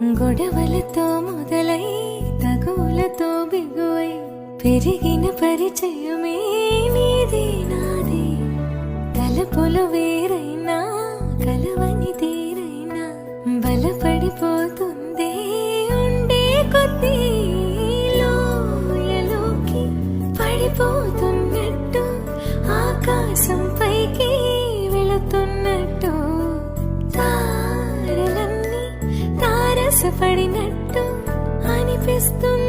గొడవలతో మొదలై తగులతో బిగువై పెరిగిన పరిచయమే నీది నాది. తలపులు వేరైనా కలవని తీరైనా బలపడిపోతుందే ఉండే కొద్దీ లోయలోకి పడిపోతున్నట్టు ఆకాశం పైకి వెళుతున్నట్టు తారలన్నీ అనిపిస్తుంది.